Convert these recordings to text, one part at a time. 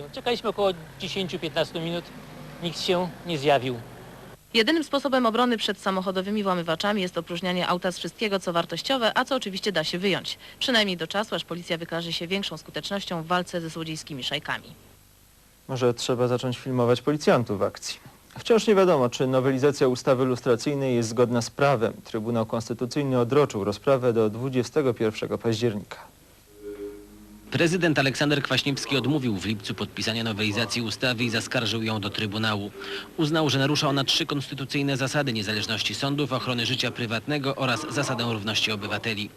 policję. Czekaliśmy około 10-15 minut, nikt się nie zjawił. Jedynym sposobem obrony przed samochodowymi włamywaczami jest opróżnianie auta z wszystkiego, co wartościowe, a co oczywiście da się wyjąć. Przynajmniej do czasu, aż policja wykaże się większą skutecznością w walce ze złodziejskimi szajkami. Może trzeba zacząć filmować policjantów w akcji. Wciąż nie wiadomo, czy nowelizacja ustawy lustracyjnej jest zgodna z prawem. Trybunał Konstytucyjny odroczył rozprawę do 21 października. Prezydent Aleksander Kwaśniewski odmówił w lipcu podpisania nowelizacji ustawy i zaskarżył ją do Trybunału. Uznał, że narusza ona trzy konstytucyjne zasady niezależności sądów, ochrony życia prywatnego oraz zasadę równości obywateli.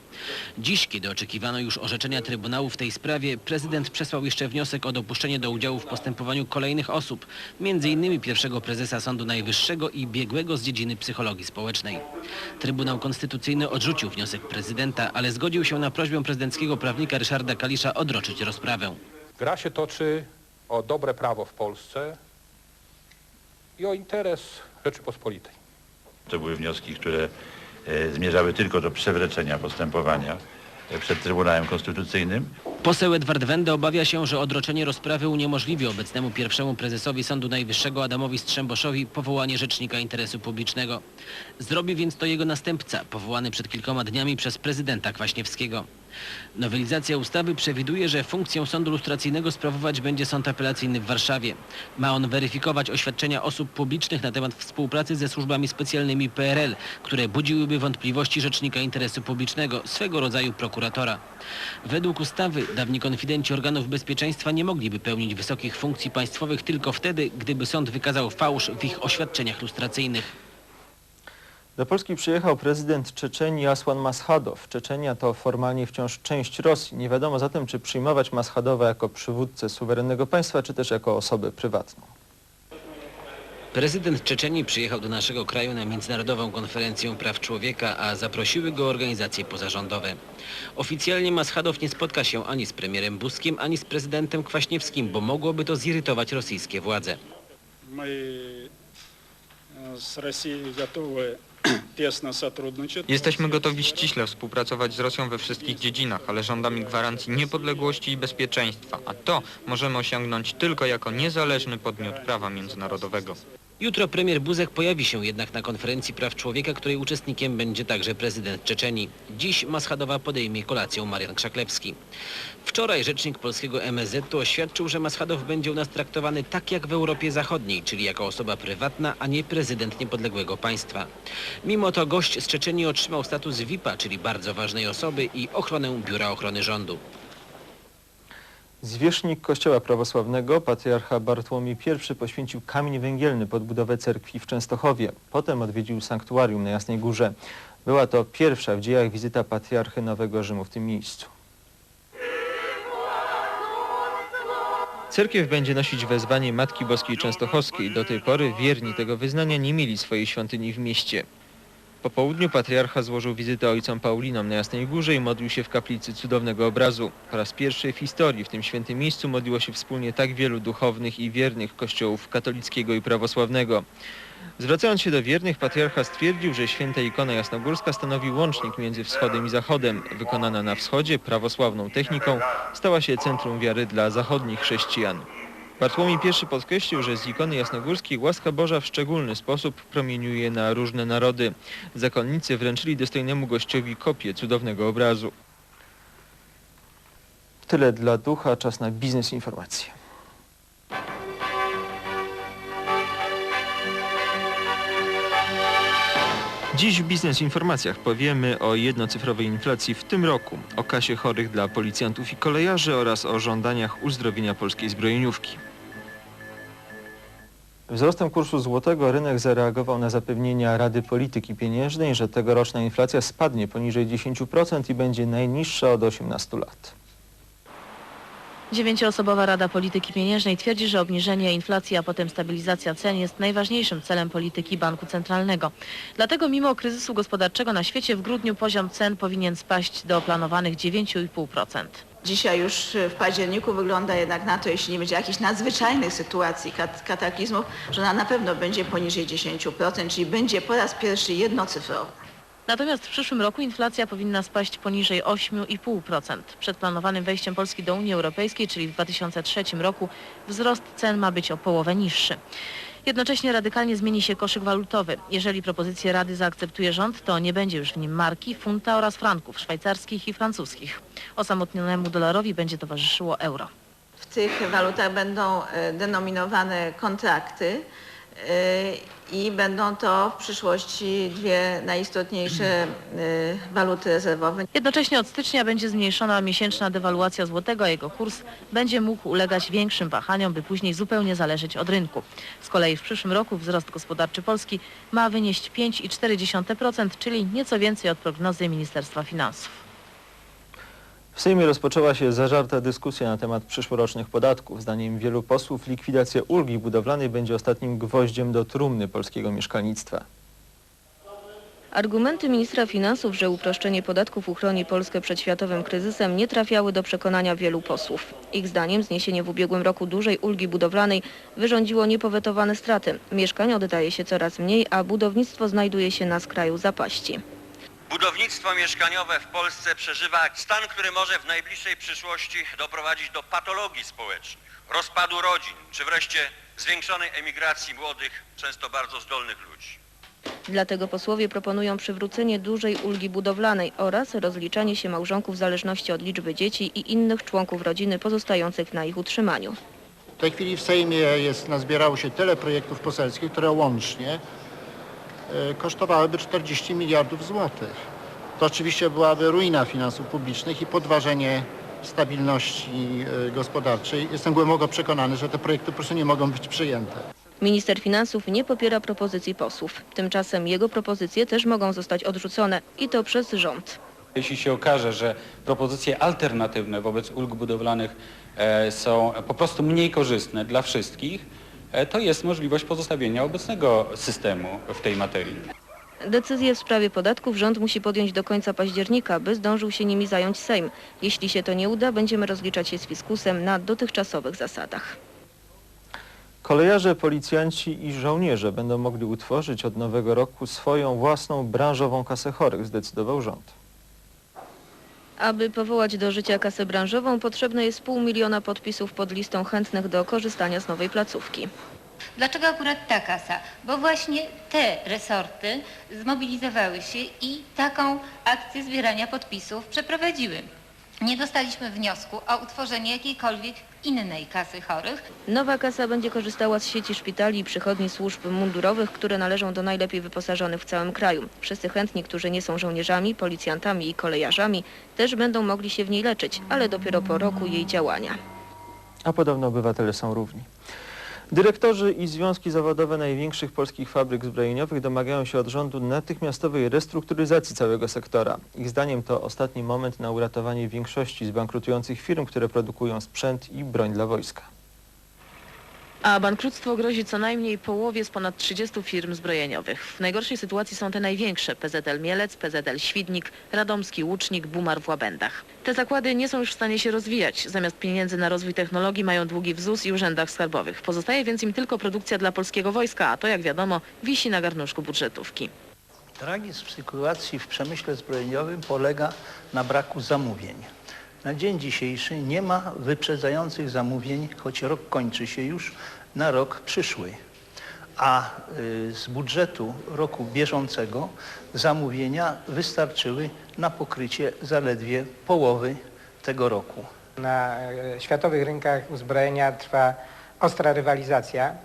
Dziś, kiedy oczekiwano już orzeczenia Trybunału w tej sprawie, prezydent przesłał jeszcze wniosek o dopuszczenie do udziału w postępowaniu kolejnych osób, m.in. pierwszego prezesa Sądu Najwyższego i biegłego z dziedziny psychologii społecznej. Trybunał Konstytucyjny odrzucił wniosek prezydenta, ale zgodził się na prośbę prezydenckiego prawnika Ryszarda Kalisza odroczyć rozprawę. Gra się toczy o dobre prawo w Polsce i o interes Rzeczypospolitej. To były wnioski, które e, zmierzały tylko do przewleczenia postępowania e, przed Trybunałem Konstytucyjnym. Poseł Edward Wende obawia się, że odroczenie rozprawy uniemożliwi obecnemu pierwszemu prezesowi Sądu Najwyższego Adamowi Strzemboszowi powołanie rzecznika interesu publicznego. Zrobi więc to jego następca, powołany przed kilkoma dniami przez prezydenta Kwaśniewskiego. Nowelizacja ustawy przewiduje, że funkcję sądu lustracyjnego sprawować będzie sąd apelacyjny w Warszawie. Ma on weryfikować oświadczenia osób publicznych na temat współpracy ze służbami specjalnymi PRL, które budziłyby wątpliwości rzecznika interesu publicznego, swego rodzaju prokuratora. Według ustawy dawni konfidenci organów bezpieczeństwa nie mogliby pełnić wysokich funkcji państwowych tylko wtedy, gdyby sąd wykazał fałsz w ich oświadczeniach lustracyjnych. Do Polski przyjechał prezydent Czeczenii Asłan Maschadow. Czeczenia to formalnie wciąż część Rosji. Nie wiadomo zatem, czy przyjmować Maschadowa jako przywódcę suwerennego państwa, czy też jako osobę prywatną. Prezydent Czeczenii przyjechał do naszego kraju na Międzynarodową Konferencję Praw Człowieka, a zaprosiły go organizacje pozarządowe. Oficjalnie Maschadow nie spotka się ani z premierem Buskiem, ani z prezydentem Kwaśniewskim, bo mogłoby to zirytować rosyjskie władze. My e, z Rosji gotowe Jesteśmy gotowi ściśle współpracować z Rosją we wszystkich dziedzinach, ale żądamy gwarancji niepodległości i bezpieczeństwa, a to możemy osiągnąć tylko jako niezależny podmiot prawa międzynarodowego. Jutro premier Buzek pojawi się jednak na konferencji praw człowieka, której uczestnikiem będzie także prezydent Czeczenii. Dziś Maschadowa podejmie kolację Marian Krzaklewski. Wczoraj rzecznik polskiego MSZ-u oświadczył, że Maschadow będzie u nas traktowany tak jak w Europie Zachodniej, czyli jako osoba prywatna, a nie prezydent niepodległego państwa. Mimo to gość z Czeczenii otrzymał status VIP-a, czyli bardzo ważnej osoby i ochronę Biura Ochrony Rządu. Zwierzchnik Kościoła Prawosławnego, patriarcha Bartłomiej I poświęcił kamień węgielny pod budowę cerkwi w Częstochowie. Potem odwiedził sanktuarium na Jasnej Górze. Była to pierwsza w dziejach wizyta patriarchy Nowego Rzymu w tym miejscu. Cerkiew będzie nosić wezwanie Matki Boskiej Częstochowskiej. Do tej pory wierni tego wyznania nie mieli swojej świątyni w mieście. Po południu patriarcha złożył wizytę ojcom Paulinom na Jasnej Górze i modlił się w kaplicy cudownego obrazu. Po raz pierwszy w historii w tym świętym miejscu modliło się wspólnie tak wielu duchownych i wiernych kościołów katolickiego i prawosławnego. Zwracając się do wiernych, patriarcha stwierdził, że święta ikona jasnogórska stanowi łącznik między wschodem i zachodem. Wykonana na wschodzie prawosławną techniką stała się centrum wiary dla zachodnich chrześcijan. Bartłomiej I podkreślił, że z ikony jasnogórskiej łaska Boża w szczególny sposób promieniuje na różne narody. Zakonnicy wręczyli dostojnemu gościowi kopię cudownego obrazu. Tyle dla ducha, czas na biznes informacje. Dziś w Biznes Informacjach powiemy o jednocyfrowej inflacji w tym roku, o kasie chorych dla policjantów i kolejarzy oraz o żądaniach uzdrowienia polskiej zbrojeniówki. Wzrostem kursu złotego rynek zareagował na zapewnienia Rady Polityki Pieniężnej, że tegoroczna inflacja spadnie poniżej 10% i będzie najniższa od 18 lat. Dziewięcioosobowa Rada Polityki Pieniężnej twierdzi, że obniżenie inflacji, a potem stabilizacja cen jest najważniejszym celem polityki banku centralnego. Dlatego mimo kryzysu gospodarczego na świecie w grudniu poziom cen powinien spaść do planowanych 9,5%. Dzisiaj już w październiku wygląda jednak na to, jeśli nie będzie jakichś nadzwyczajnych sytuacji, kat- kataklizmów, że ona na pewno będzie poniżej 10%, czyli będzie po raz pierwszy jednocyfrowa. Natomiast w przyszłym roku inflacja powinna spaść poniżej 8,5%. Przed planowanym wejściem Polski do Unii Europejskiej, czyli w 2003 roku, wzrost cen ma być o połowę niższy. Jednocześnie radykalnie zmieni się koszyk walutowy. Jeżeli propozycję Rady zaakceptuje rząd, to nie będzie już w nim marki, funta oraz franków szwajcarskich i francuskich. Osamotnionemu dolarowi będzie towarzyszyło euro. W tych walutach będą e, denominowane kontrakty i będą to w przyszłości dwie najistotniejsze e, waluty rezerwowe. Jednocześnie od stycznia będzie zmniejszona miesięczna dewaluacja złotego, a jego kurs będzie mógł ulegać większym wahaniom, by później zupełnie zależeć od rynku. Z kolei w przyszłym roku wzrost gospodarczy Polski ma wynieść 5,4%, czyli nieco więcej od prognozy Ministerstwa Finansów. W Sejmie rozpoczęła się zażarta dyskusja na temat przyszłorocznych podatków. Zdaniem wielu posłów likwidacja ulgi budowlanej będzie ostatnim gwoździem do trumny polskiego mieszkalnictwa. Argumenty ministra finansów, że uproszczenie podatków uchroni Polskę przed światowym kryzysem nie trafiały do przekonania wielu posłów. Ich zdaniem zniesienie w ubiegłym roku dużej ulgi budowlanej wyrządziło niepowetowane straty. Mieszkań oddaje się coraz mniej, a budownictwo znajduje się na skraju zapaści. Budownictwo mieszkaniowe w Polsce przeżywa stan, który może w najbliższej przyszłości doprowadzić do patologii społecznych, rozpadu rodzin, czy wreszcie zwiększonej emigracji młodych, często bardzo zdolnych ludzi. Dlatego posłowie proponują przywrócenie dużej ulgi budowlanej oraz rozliczanie się małżonków w zależności od liczby dzieci i innych członków rodziny pozostających na ich utrzymaniu. W tej chwili w Sejmie jest, nazbierało się tyle projektów poselskich, które łącznie kosztowałyby 40 miliardów złotych. To oczywiście byłaby ruina finansów publicznych i podważenie stabilności e, gospodarczej. Jestem głęboko przekonany, że te projekty po prostu nie mogą być przyjęte. Minister finansów nie popiera propozycji posłów. Tymczasem jego propozycje też mogą zostać odrzucone i to przez rząd. Jeśli się okaże, że propozycje alternatywne wobec ulg budowlanych e, są po prostu mniej korzystne dla wszystkich, e, to jest możliwość pozostawienia obecnego systemu w tej materii. Decyzję w sprawie podatków rząd musi podjąć do końca października, by zdążył się nimi zająć Sejm. Jeśli się to nie uda, będziemy rozliczać się z fiskusem na dotychczasowych zasadach. Kolejarze, policjanci i żołnierze będą mogli utworzyć od nowego roku swoją własną branżową kasę chorych, zdecydował rząd. Aby powołać do życia kasę branżową potrzebne jest pół miliona podpisów pod listą chętnych do korzystania z nowej placówki. Dlaczego akurat ta kasa? Bo właśnie te resorty zmobilizowały się i taką akcję zbierania podpisów przeprowadziły. Nie dostaliśmy wniosku o utworzenie jakiejkolwiek innej kasy chorych. Nowa kasa będzie korzystała z sieci szpitali i przychodni służb mundurowych, które należą do najlepiej wyposażonych w całym kraju. Wszyscy chętni, którzy nie są żołnierzami, policjantami i kolejarzami, też będą mogli się w niej leczyć, ale dopiero po roku jej działania. A podobno obywatele są równi. Dyrektorzy i związki zawodowe największych polskich fabryk zbrojeniowych domagają się od rządu natychmiastowej restrukturyzacji całego sektora. Ich zdaniem to ostatni moment na uratowanie większości zbankrutujących firm, które produkują sprzęt i broń dla wojska. A bankructwo grozi co najmniej połowie z ponad 30 firm zbrojeniowych. W najgorszej sytuacji są te największe. PZL Mielec, PZL Świdnik, Radomski Łucznik, Bumar w Łabędach. Te zakłady nie są już w stanie się rozwijać. Zamiast pieniędzy na rozwój technologii mają długi w ZUS i urzędach skarbowych. Pozostaje więc im tylko produkcja dla polskiego wojska, a to jak wiadomo wisi na garnuszku budżetówki. Tragizm sytuacji w przemyśle zbrojeniowym polega na braku zamówień. Na dzień dzisiejszy nie ma wyprzedzających zamówień, choć rok kończy się już, na rok przyszły. A y, z budżetu roku bieżącego zamówienia wystarczyły na pokrycie zaledwie połowy tego roku. Na e, światowych rynkach uzbrojenia trwa ostra rywalizacja,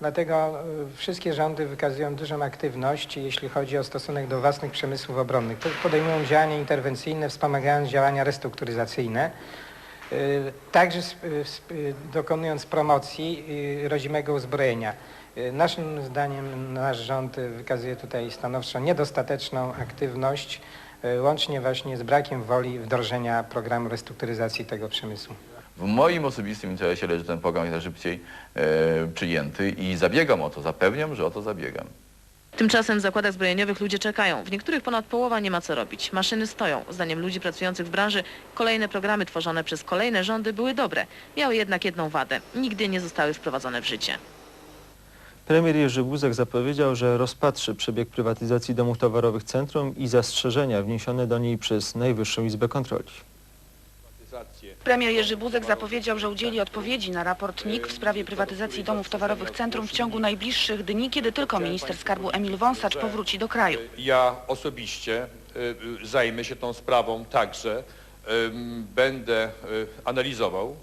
dlatego e, wszystkie rządy wykazują dużą aktywność, jeśli chodzi o stosunek do własnych przemysłów obronnych. Podejmują działania interwencyjne, wspomagając działania restrukturyzacyjne, e, także sp- dokonując promocji e, rodzimego uzbrojenia. E, Naszym zdaniem nasz rząd e, wykazuje tutaj stanowczo niedostateczną aktywność, e, łącznie właśnie z brakiem woli wdrożenia programu restrukturyzacji tego przemysłu. W moim osobistym interesie leży ten program jak najszybciej e, przyjęty i zabiegam o to, zapewniam, że o to zabiegam. Tymczasem w zakładach zbrojeniowych ludzie czekają. W niektórych ponad połowa nie ma co robić. Maszyny stoją. Zdaniem ludzi pracujących w branży kolejne programy tworzone przez kolejne rządy były dobre. Miały jednak jedną wadę. Nigdy nie zostały wprowadzone w życie. Premier Jerzy Buzek zapowiedział, że rozpatrzy przebieg prywatyzacji domów towarowych Centrum i zastrzeżenia wniesione do niej przez Najwyższą Izbę Kontroli. Premier Jerzy Buzek zapowiedział, że udzieli odpowiedzi na raport NIK w sprawie prywatyzacji domów towarowych Centrum w ciągu najbliższych dni, kiedy tylko minister skarbu Emil Wąsacz powróci do kraju. Ja osobiście y, zajmę się tą sprawą także. Będę y, analizował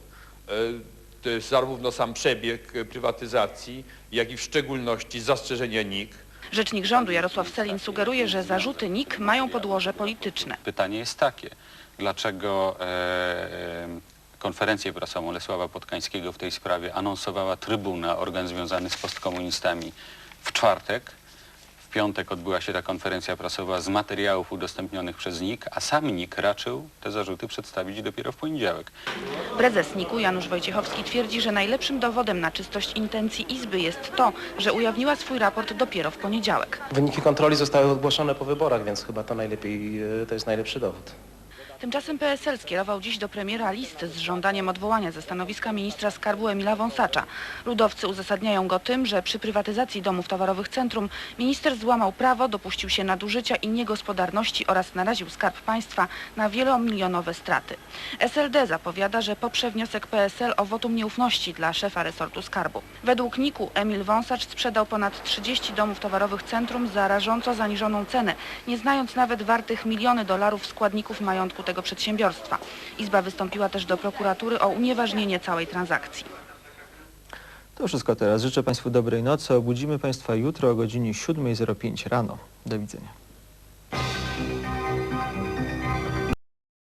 y, zarówno sam przebieg prywatyzacji, jak i w szczególności zastrzeżenia NIK. Rzecznik rządu Jarosław Selin sugeruje, że zarzuty NIK mają podłoże polityczne. Pytanie jest takie, dlaczego e, e, konferencję prasową Lesława Podkańskiego w tej sprawie anonsowała Trybuna, organ związany z postkomunistami, w czwartek. W piątek odbyła się ta konferencja prasowa z materiałów udostępnionych przez NIK, a sam NIK raczył te zarzuty przedstawić dopiero w poniedziałek. Prezes NIK-u Janusz Wojciechowski twierdzi, że najlepszym dowodem na czystość intencji Izby jest to, że ujawniła swój raport dopiero w poniedziałek. Wyniki kontroli zostały ogłoszone po wyborach, więc chyba to najlepiej, e, to jest najlepszy dowód. Tymczasem PSL skierował dziś do premiera list z żądaniem odwołania ze stanowiska ministra skarbu Emila Wąsacza. Ludowcy uzasadniają go tym, że przy prywatyzacji domów towarowych Centrum minister złamał prawo, dopuścił się nadużycia i niegospodarności oraz naraził skarb państwa na wielomilionowe straty. SLD zapowiada, że poprze wniosek PSL o wotum nieufności dla szefa resortu skarbu. Według NIK-u Emil Wąsacz sprzedał ponad 30 domów towarowych Centrum za rażąco zaniżoną cenę, nie znając nawet wartych miliony dolarów składników majątku tego przedsiębiorstwa. Izba wystąpiła też do prokuratury o unieważnienie całej transakcji. To wszystko teraz. Życzę Państwu dobrej nocy. Obudzimy Państwa jutro o godzinie 7.05 rano. Do widzenia.